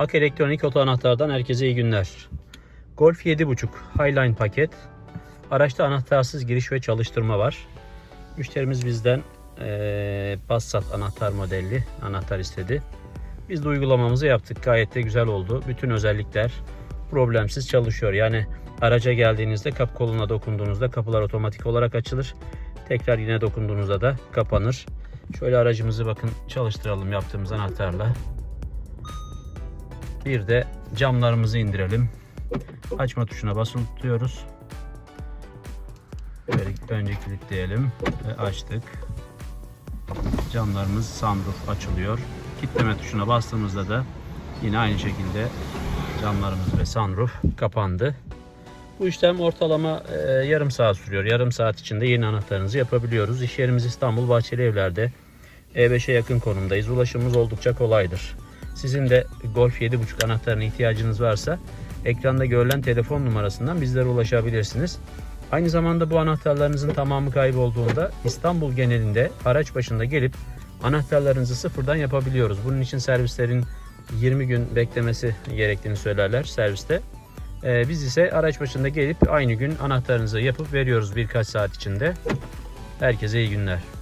Ak Elektronik Oto Anahtar'dan herkese iyi günler. Golf 7.5 Highline paket. Araçta anahtarsız giriş ve çalıştırma var. Müşterimiz bizden eee Passat anahtar modelli anahtar istedi. Biz de uygulamamızı yaptık. Gayet de güzel oldu. Bütün özellikler problemsiz çalışıyor. Yani araca geldiğinizde kapı koluna dokunduğunuzda kapılar otomatik olarak açılır. Tekrar yine dokunduğunuzda da kapanır. Şöyle aracımızı bakın çalıştıralım yaptığımız anahtarla. Bir de camlarımızı indirelim. Açma tuşuna basılı tutuyoruz. Böyle önce kilitleyelim ve açtık. Camlarımız sunroof açılıyor. Kilitleme tuşuna bastığımızda da yine aynı şekilde camlarımız ve sunroof kapandı. Bu işlem ortalama e, yarım saat sürüyor. Yarım saat içinde yeni anahtarınızı yapabiliyoruz. İş yerimiz İstanbul Bahçeli Evler'de. E5'e yakın konumdayız. Ulaşımımız oldukça kolaydır. Sizin de Golf 7.5 anahtarına ihtiyacınız varsa ekranda görülen telefon numarasından bizlere ulaşabilirsiniz. Aynı zamanda bu anahtarlarınızın tamamı kaybolduğunda İstanbul genelinde araç başında gelip anahtarlarınızı sıfırdan yapabiliyoruz. Bunun için servislerin 20 gün beklemesi gerektiğini söylerler serviste. Ee, biz ise araç başında gelip aynı gün anahtarınızı yapıp veriyoruz birkaç saat içinde. Herkese iyi günler.